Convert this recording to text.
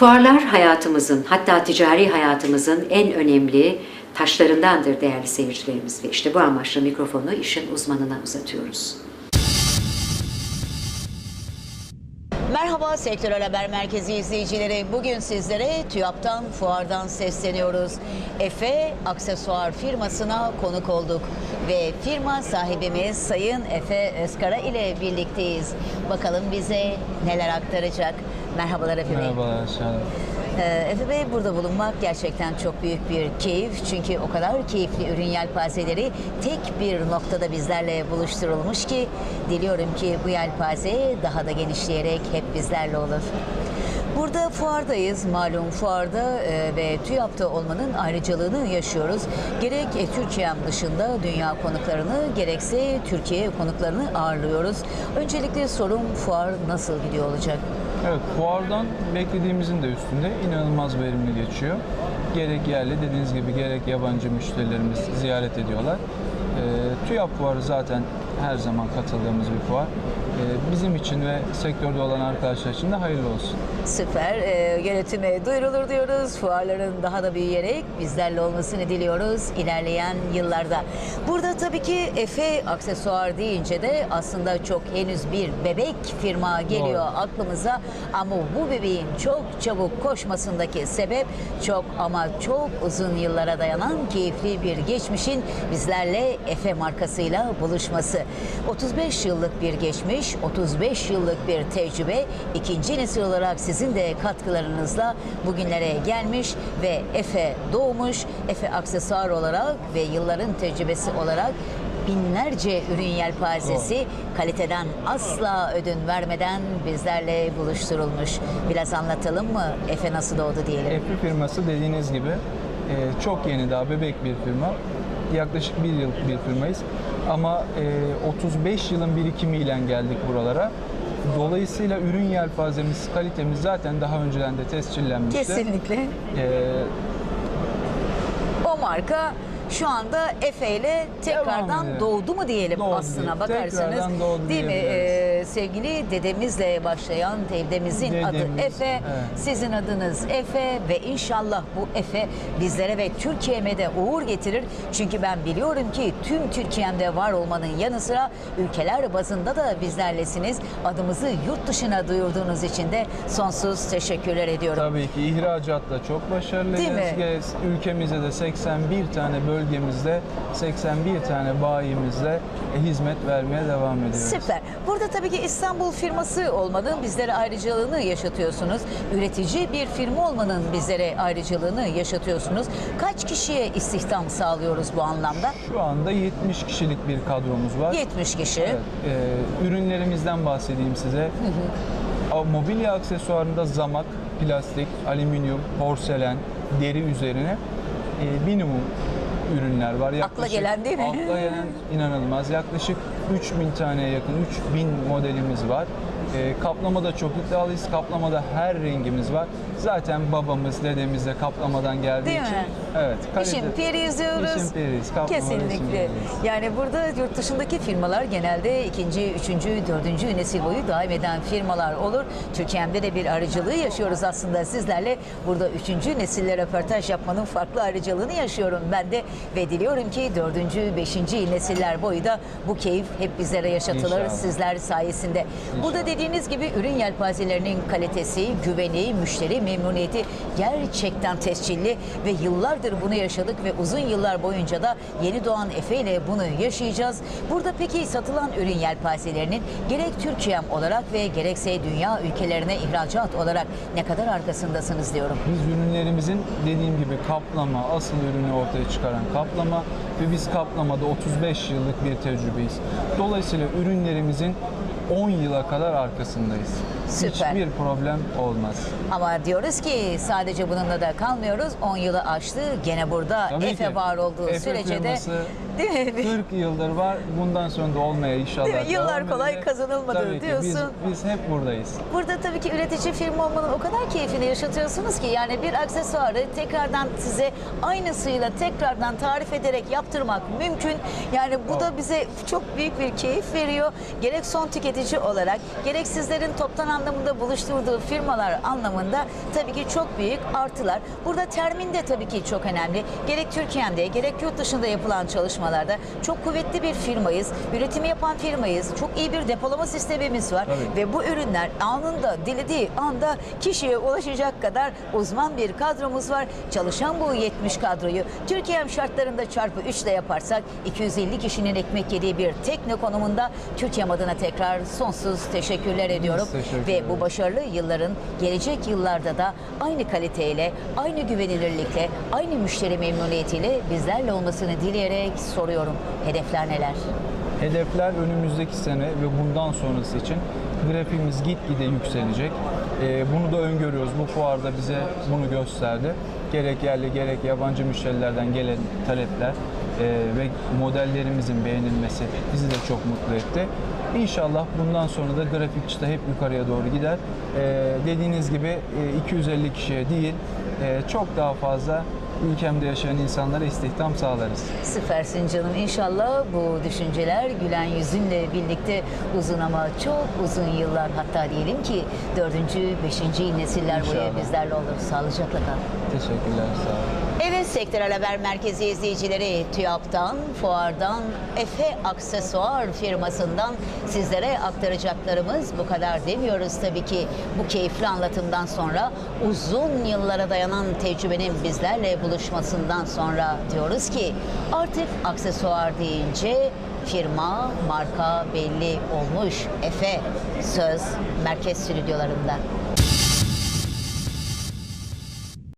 Fuarlar hayatımızın hatta ticari hayatımızın en önemli taşlarındandır değerli seyircilerimiz ve işte bu amaçla mikrofonu işin uzmanına uzatıyoruz. Merhaba Sektörel Haber Merkezi izleyicileri. Bugün sizlere TÜYAP'tan, fuardan sesleniyoruz. Efe Aksesuar firmasına konuk olduk. Ve firma sahibimiz Sayın Efe Özkara ile birlikteyiz. Bakalım bize neler aktaracak. Merhabalar Efe Bey. Merhabalar Şahin. Ee, Efe Bey burada bulunmak gerçekten çok büyük bir keyif. Çünkü o kadar keyifli ürün yelpazeleri tek bir noktada bizlerle buluşturulmuş ki diliyorum ki bu yelpaze daha da genişleyerek hep bizlerle olur. Burada fuardayız. Malum fuarda e, ve TÜYAP'ta olmanın ayrıcalığını yaşıyoruz. Gerek e, Türkiye'm dışında dünya konuklarını gerekse Türkiye konuklarını ağırlıyoruz. Öncelikle sorum fuar nasıl gidiyor olacak? Evet, fuardan beklediğimizin de üstünde inanılmaz verimli geçiyor. Gerek yerli dediğiniz gibi gerek yabancı müşterilerimiz ziyaret ediyorlar. Ee, TÜYAP fuarı zaten her zaman katıldığımız bir fuar. Ee, bizim için ve sektörde olan arkadaşlar için de hayırlı olsun. Süper. Ee, yönetime duyurulur diyoruz. Fuarların daha da büyüyerek bizlerle olmasını diliyoruz ilerleyen yıllarda. Burada tabii ki Efe aksesuar deyince de aslında çok henüz bir bebek firma geliyor Doğru. aklımıza. Ama bu bebeğin çok çabuk koşmasındaki sebep çok ama çok uzun yıllara dayanan keyifli bir geçmişin bizlerle Efe markasıyla buluşması. 35 yıllık bir geçmiş, 35 yıllık bir tecrübe, ikinci nesil olarak sizin de katkılarınızla bugünlere gelmiş ve Efe doğmuş, Efe aksesuar olarak ve yılların tecrübesi olarak binlerce ürün yelpazesi kaliteden asla ödün vermeden bizlerle buluşturulmuş. Biraz anlatalım mı Efe nasıl doğdu diyelim. Efe firması dediğiniz gibi e, çok yeni daha bebek bir firma. Yaklaşık bir yıllık bir firmayız. Ama e, 35 yılın birikimiyle geldik buralara. Dolayısıyla ürün yelpazemiz, kalitemiz zaten daha önceden de tescillenmişti. Kesinlikle. E, O marka şu anda Efe ile tekrardan doğdu mu diyelim Doğdu aslına bakarsanız. Değil mi? Ee, sevgili dedemizle başlayan dedemizin adı Efe. evet. Sizin adınız Efe ve inşallah bu Efe bizlere ve Türkiye'me de uğur getirir. Çünkü ben biliyorum ki tüm Türkiye'mde var olmanın yanı sıra ülkeler bazında da bizlerlesiniz. Adımızı yurt dışına duyurduğunuz için de sonsuz teşekkürler ediyorum. Tabii ki ihracatla çok başarılıyız. Ülkemizde de 81 tane bölgemizde 81 tane bayimizle e, hizmet vermeye devam ediyoruz. Süper. Burada tabii ki İstanbul firması olmanın bizlere ayrıcalığını yaşatıyorsunuz. Üretici bir firma olmanın bizlere ayrıcalığını yaşatıyorsunuz. Kaç kişiye istihdam sağlıyoruz bu anlamda? Şu anda 70 kişilik bir kadromuz var. 70 kişi. Evet, e, ürünlerimizden bahsedeyim size. A- Mobilya aksesuarında zamak, plastik, alüminyum, porselen, deri üzerine e, minimum ürünler var. Akla gelen değil mi? Akla gelen inanılmaz. Yaklaşık 3000 taneye yakın, 3000 modelimiz var. E, kaplamada çok iddialıyız. Kaplamada her rengimiz var. Zaten babamız, dedemiz de kaplamadan geldiği Değil için. mi? Evet. İşin kalite- diyoruz. İşin piriyiz. Kaplamalı işin Kesinlikle. Yani burada yurt dışındaki firmalar genelde ikinci, üçüncü, dördüncü nesil boyu devam eden firmalar olur. Türkiye'mde de bir arıcılığı yaşıyoruz aslında sizlerle. Burada üçüncü nesille röportaj yapmanın farklı ayrıcalığını yaşıyorum ben de. Ve diliyorum ki dördüncü, beşinci nesiller boyu da bu keyif hep bizlere yaşatılır İnşallah. sizler sayesinde. Burada dediğiniz gibi ürün yelpazelerinin kalitesi, güveni, müşteri memnuniyeti gerçekten tescilli ve yıllardır bunu yaşadık ve uzun yıllar boyunca da yeni doğan Efe ile bunu yaşayacağız. Burada peki satılan ürün yelpazelerinin gerek Türkiye'm olarak ve gerekse dünya ülkelerine ihracat olarak ne kadar arkasındasınız diyorum. Biz ürünlerimizin dediğim gibi kaplama, asıl ürünü ortaya çıkaran kaplama ve biz kaplamada 35 yıllık bir tecrübeyiz. Dolayısıyla ürünlerimizin 10 yıla kadar arkasındayız. Süper. Hiçbir problem olmaz. Ama diyoruz ki sadece bununla da kalmıyoruz. 10 yılı aştı. Gene burada Tabii Efe ki. var olduğu Efe sürece de değil mi? 40 yıldır var. Bundan sonra da olmaya inşallah Değil mi? Yıllar kolay kazanılmadı Tabii ki. diyorsun. Biz, biz hep buradayız. Burada tabii ki üretici firma olmanın o kadar keyfini yaşatıyorsunuz ki yani bir aksesuarı tekrardan size aynısıyla tekrardan tarif ederek yaptırmak mümkün. Yani bu da bize çok büyük bir keyif veriyor. Gerek son tüketici olarak gerek sizlerin toptan anlamında buluşturduğu firmalar anlamında tabii ki çok büyük artılar. Burada termin de tabii ki çok önemli. Gerek Türkiye'de gerek yurt dışında yapılan çalışmalarda çok kuvvetli bir firmayız. Üretimi yapan firmayız. Çok iyi bir depolama sistemimiz var. Tabii. Ve bu ürünler anında dilediği anda kişiye ulaşacak kadar uzman bir kadromuz var. Çalışan bu 70 kadroyu Türkiye şartlarında çarpı 3 ile yaparsak 250 kişinin ekmek yediği bir tekne konumunda Türkiye adına tekrar sonsuz teşekkürler ediyorum. teşekkür Ve bu başarılı yılların gelecek yıllarda da aynı kaliteyle, aynı güvenilirlikle, aynı müşteri memnuniyetiyle bizlerle olmasını dileyerek soruyorum. Hedefler neler? Hedefler önümüzdeki sene ve bundan sonrası için grafiğimiz gitgide yükselecek. Ee, bunu da öngörüyoruz. Bu fuarda bize bunu gösterdi. Gerek yerli gerek yabancı müşterilerden gelen talepler e, ve modellerimizin beğenilmesi bizi de çok mutlu etti. İnşallah bundan sonra da grafik çıta hep yukarıya doğru gider. Ee, dediğiniz gibi e, 250 kişiye değil e, çok daha fazla ülkemde yaşayan insanlara istihdam sağlarız. Süpersin canım. İnşallah bu düşünceler gülen yüzünle birlikte uzun ama çok uzun yıllar hatta diyelim ki dördüncü, beşinci nesiller boyu İnşallah. bizlerle olur. Sağlıcakla kal. Teşekkürler, sağ olun. Evet Sektörel Haber Merkezi izleyicileri TÜYAP'tan, Fuar'dan, Efe Aksesuar firmasından sizlere aktaracaklarımız bu kadar demiyoruz tabii ki bu keyifli anlatımdan sonra uzun yıllara dayanan tecrübenin bizlerle buluşmasından sonra diyoruz ki artık aksesuar deyince firma, marka belli olmuş. Efe Söz Merkez Stüdyolarında.